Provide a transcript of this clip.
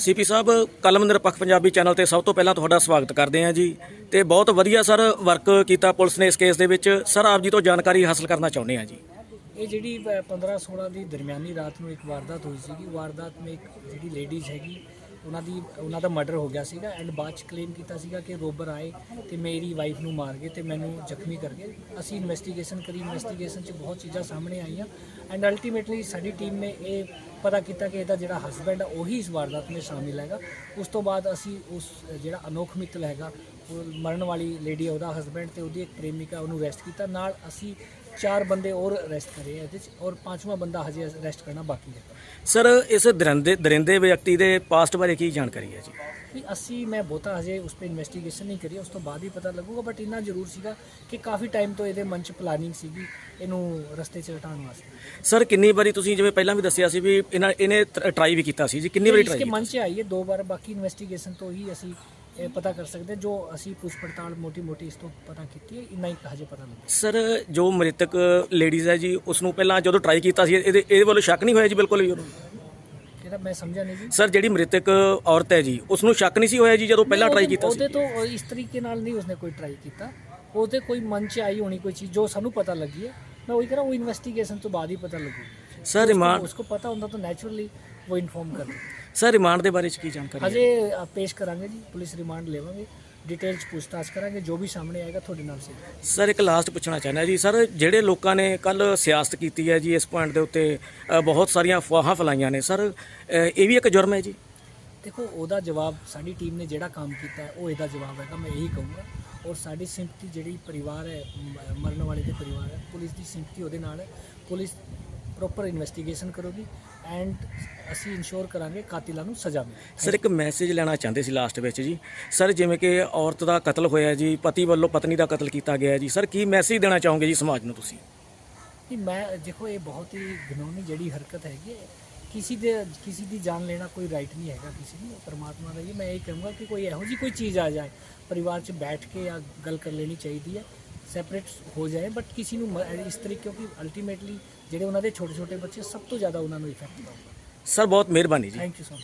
CP ਸਾਹਿਬ ਕਲਮ ਨਿਰਪੱਖ Punjabi channel ਤੇ ਸਭ ਤੋਂ ਪਹਿਲਾਂ ਤੁਹਾਡਾ ਸਵਾਗਤ ਕਰਦੇ ਹਾਂ ਜੀ। ਤੇ ਬਹੁਤ ਵਧੀਆ ਸਰ ਵਰਕ ਕੀਤਾ ਪੁਲਿਸ ਨੇ ਇਸ ਕੇਸ ਦੇ ਵਿੱਚ। ਸਰ, ਆਪ ਜੀ ਤੋਂ ਜਾਣਕਾਰੀ ਹਾਸਲ ਕਰਨਾ ਚਾਹੁੰਦੇ ਹਾਂ ਜੀ। ਇਹ ਜਿਹੜੀ 15 16 ਦੀ ਦਰਮਿਆਨੀ ਰਾਤ ਨੂੰ ਇੱਕ ਵਾਰਦਾਤ ਹੋਈ ਸੀਗੀ। ਵਾਰਦਾਤ ਵਿੱਚ ਇੱਕ ਜਿਹੜੀ ਲੇਡੀਜ਼ ਹੈਗੀ, ਉਹਨਾਂ ਦੀ, ਉਹਨਾਂ ਦਾ ਮਰਡਰ ਹੋ ਗਿਆ ਸੀਗਾ ਐਂਡ ਬਾਅਦ ਚ ਕਲੇਮ ਕੀਤਾ ਸੀਗਾ ਕਿ ਰੋਬਰ ਆਏ ਤੇ ਮੇਰੀ ਵਾਈਫ ਨੂੰ ਮਾਰ ਗਏ ਤੇ ਮੈਨੂੰ ਜ਼ਖਮੀ ਕਰ ਗਏ। ਅਸੀਂ ਇਨਵੈਸਟੀਗੇਸ਼ਨ ਕਰੀ। ਇਨਵੈਸਟੀਗੇਸ਼ਨ ਚ ਬਹੁਤ ਚੀਜ਼ਾਂ ਸਾਹਮਣੇ ਆਈਆਂ ਐਂਡ ਅਲਟੀਮੇਟਲੀ ਸਾਡੀ ਟੀਮ ਨੇ ਇਹ ਪਤਾ ਕੀਤਾ ਕਿ ਇਹਦਾ ਜਿਹੜਾ ਹਸਬੈਂਡ ਆ, ਉਹੀ ਇਸ ਵਾਰਦਾਤ ਵਿੱਚ ਸ਼ਾਮਿਲ ਹੈਗਾ। ਉਸ ਤੋਂ ਬਾਅਦ ਅਸੀਂ ਉਸ ਜਿਹੜਾ ਅਨੋਖ ਮਿੱਤਲ ਹੈਗਾ, ਉਹ ਮਰਨ ਵਾਲੀ ਲੇਡੀ ਉਹਦਾ ਹਸਬੈਂਡ ਤੇ ਉਹਦੀ ਇੱਕ ਪ੍ਰੇਮਿਕਾ ਉਹਨੂੰ ਅਰੈਸਟ ਕੀਤਾ। ਨਾਲ ਅਸੀਂ ਚਾਰ ਬੰਦੇ ਹੋਰ ਅਰੈਸਟ ਕਰੇ ਆ, ਇਹਦੇ ਚ, ਔਰ ਪੰਜਵਾਂ ਬੰਦਾ ਹਜੇ ਅਰੈਸਟ ਕਰਨਾ ਬਾਕੀ ਹੈ। ਸਰ ਇਸ ਦਰਿੰਦੇ ਦਰਿੰਦੇ ਵਿਅਕਤੀ ਦੇ ਪਾਸਟ ਬਾਰੇ ਕੀ ਜਾਣਕਾਰੀ ਹੈ ਜੀ? ਵੀ ਅਸੀਂ ਮੈਂ ਬਹੁਤਾ ਹਜੇ ਉਸ ਤੇ ਇਨਵੈਸਟੀਗੇਸ਼ਨ ਨਹੀਂ ਕਰੀ ਉਸ ਤੋਂ ਬਾਅਦ ਹੀ ਪਤਾ ਲੱਗੂਗਾ ਬਟ ਇੰਨਾ ਜ਼ਰੂਰ ਸੀਗਾ ਕਿ ਕਾਫੀ ਟਾਈਮ ਤੋਂ ਇਹਦੇ ਮਨ ਚ ਪਲਾਨਿੰਗ ਸੀਗੀ ਇਹਨੂੰ ਰਸਤੇ 'ਚ ਹਟਾਉਣ ਵਾਸਤੇ। ਸਰ ਕਿੰਨੀ ਵਾਰੀ ਤੁਸੀਂ ਜਿਵੇਂ ਪਹਿਲਾਂ ਵੀ ਦੱਸਿਆ ਸੀ ਵੀ ਇਹਨਾਂ ਇਹਨੇ ਟਰਾਈ ਵੀ ਕੀਤਾ ਸੀ ਜੀ ਕਿੰਨੀ ਵਾਰੀ ਇਸਕੇ ਟਰਾਈ ਮਨ ਚ ਆਈ ਹੈ ਦੋ ਵਾਰ ਬਾਕੀ ਇਨਵੈਸਟੀਗੇਸ਼ਨ ਤੋਂ ਹੀ ਅਸੀਂ ਇਹ ਪਤਾ ਕਰ ਸਕਦੇ ਹਾਂ। ਜੋ ਅਸੀਂ ਪੁੱਛ ਪੜਤਾਲ ਮੋਟੀ ਮੋਟੀ ਇਸ ਤੋਂ ਪਤਾ ਕੀਤੀ ਹੈ ਇੰਨਾ ਹੀ ਹਜੇ ਪਤਾ ਲੱਗਿਆ। ਸਰ ਜੋ ਮ੍ਰਿਤਕ ਲੇਡੀਜ਼ ਹੈ ਜੀ ਉਸ ਨੂੰ ਪਹਿਲਾਂ ਜਦੋਂ ਟਰਾਈ ਕੀਤਾ ਸੀ ਇਹਦੇ ਇਹਦੇ ਵੱਲੋਂ ਸ਼ੱਕ ਨਹੀਂ ਹੋਇਆ ਜੀ ਬਿਲਕੁਲ ਵੀ ਉਹਨੂੰ? ਕਿਹੜਾ ਮੈਂ ਸਮਝਿਆ ਨਹੀਂ ਜੀ। ਸਰ ਜਿਹੜੀ ਮ੍ਰਿਤਕ ਔਰਤ ਹੈ ਜੀ ਉਸ ਨੂੰ ਸ਼ੱਕ ਨਹੀਂ ਸੀ ਹੋਇਆ ਜੀ ਜਦੋਂ ਪਹਿਲਾਂ ਟਰਾਈ ਕੀਤਾ ਸੀ? ਉਹਦੇ ਤੋਂ ਇਸ ਤਰੀਕੇ ਨਾਲ ਨਹੀਂ ਉਸਨੇ ਕੋਈ ਟਰਾਈ ਕੀਤਾ। ਉਹਦੇ ਕੋਈ ਮਨ ਚ ਆਈ ਹੋਣੀ ਕੋਈ ਚੀਜ਼ ਜੋ ਸਾਨੂੰ ਪਤਾ ਲੱਗੀ ਹੈ। ਮੈਂ ਉਹੀ ਕਰਾਂ ਉਹ ਇਨਵੈਸਟੀਗੇਸ਼ਨ ਤੋਂ ਬਾਅਦ ਹੀ ਪਤਾ ਲੱਗੂ ਸਰ ਰਿਮਾਂਡ ਉਸको ਪਤਾ ਹੁੰਦਾ ਤਾਂ ਨੈਚੁਰਲੀ ਉਹ ਇਨਫੋਰਮ ਕਰ ਸਰ ਰਿਮਾਂਡ ਦੇ ਬਾਰੇ ਚ ਕੀ ਜਾਣਕਾਰੀ ਹੈ? ਹਜੇ ਪੇਸ਼ ਕਰਾਂਗੇ ਜੀ ਪੁਲਿਸ ਰਿਮਾਂਡ ਲੇਵਾਂਗੇ। ਡਿਟੇਲ ਚ ਪੁੱਛਤਾਛ ਕਰਾਂਗੇ ਜੋ ਵੀ ਸਾਹਮਣੇ ਆਏਗਾ ਤੁਹਾਡੇ ਨਾਲ ਸੇ ਸਰ ਇੱਕ ਲਾਸਟ ਪੁੱਛਣਾ ਚਾਹੁੰਦਾ ਜੀ। ਸਰ ਜਿਹੜੇ ਲੋਕਾਂ ਨੇ ਕੱਲ ਸਿਆਸਤ ਕੀਤੀ ਹੈ ਜੀ ਇਸ ਪੁਆਇੰਟ ਦੇ ਉੱਤੇ ਅ, ਬਹੁਤ ਸਾਰੀਆਂ ਅਫਵਾਹਾਂ ਫੈਲਾਈਆਂ ਨੇ। ਸਰ ਅ, ਇਹ ਵੀ ਇੱਕ ਜੁਰਮ ਹੈ ਜੀ? ਦੇਖੋ ਉਹਦਾ ਜਵਾਬ ਸਾਡੀ ਟੀਮ ਨੇ ਜਿਹੜਾ ਕੰਮ ਕੀਤਾ ਹੈ ਉਹ ਇਹਦਾ ਜਵਾਬ ਹੈਗਾ ਮੈਂ ਇਹੀ ਕਹੂੰਗਾ। ਔਰ ਸਾਡੀ ਸਿੰਪਥੀ ਜਿਹੜੀ ਪਰਿਵਾਰ ਹੈ ਮ- ਮਰਨ ਵਾਲੇ ਦੇ ਪਰਿਵਾਰ ਹੈ ਪੁਲਿਸ ਦੀ ਸਿੰਪਥੀ ਉਹਦੇ ਨਾਲ ਹੈ। ਪੁਲਿਸ ਪ੍ਰੋਪਰ ਇਨਵੈਸਟੀਗੇਸ਼ਨ ਕਰੂਗੀ ਐਂਡ ਅਸੀਂ ਇਨਸ਼ੋਰ ਕਰਾਂਗੇ ਕਾਤਿਲਾਂ ਨੂੰ ਸਜ਼ਾ ਮਿਲੇ। ਸਰ ਇੱਕ ਮੈਸੇਜ ਲੈਣਾ ਚਾਹੁੰਦੇ ਸੀ ਲਾਸਟ ਵਿੱਚ ਜੀ। ਸਰ ਜਿਵੇਂ ਕਿ ਔਰਤ ਦਾ ਕਤਲ ਹੋਇਆ ਜੀ ਪਤੀ ਵੱਲੋਂ ਪਤਨੀ ਦਾ ਕਤਲ ਕੀਤਾ ਗਿਆ ਜੀ। ਸਰ ਕੀ ਮੈਸੇਜ ਦੇਣਾ ਚਾਹੋਗੇ ਜੀ ਸਮਾਜ ਨੂੰ ਤੁਸੀਂ? ਕਿ ਮੈਂ ਦੇਖੋ ਇਹ ਬਹੁਤ ਹੀ ਘਿਨੌਣੀ ਜਿਹੜੀ ਹਰਕਤ ਹੈਗੀ ਹੈ ਕਿਸੇ ਦੇ ਕਿਸੇ ਦੀ ਜਾਨ ਲੈਣਾ ਕੋਈ ਰਾਈਟ ਨਹੀਂ ਹੈਗਾ ਕਿਸੇ ਨੂੰ ਪਰਮਾਤਮਾ ਦਾ ਹੀ ਮੈਂ ਇਹ ਕਹੂੰਗਾ ਕਿ ਕੋਈ ਇਹੋ ਜੀ ਕੋਈ ਚੀਜ਼ ਆ ਜਾਏ ਪਰਿਵਾਰ 'ਚ ਬੈਠ ਕੇ ਜਾਂ ਗੱਲ ਕਰ ਲੈਣੀ ਚਾਹੀਦੀ ਹੈ। ਸੈਪਰੇਟ ਹੋ ਜਾਏ ਬਟ ਕਿਸੇ ਨੂੰ ਮ- ਇਸ ਤਰੀਕੇ ਕਿਉਂਕਿ ਅਲਟੀਮੇਟਲੀ ਜਿਹੜੇ ਉਹਨਾਂ ਦੇ ਛੋਟੇ ਛੋਟੇ ਬੱਚੇ ਸਭ ਤੋਂ ਜ਼ਿਆਦਾ ਉਹਨਾਂ ਨੂੰ ਇਫੈਕਟ ਪਾਊਗਾ ਸਰ ਬਹੁਤ ਮਿਹਰਬਾਨੀ ਜੀ। Thank you so much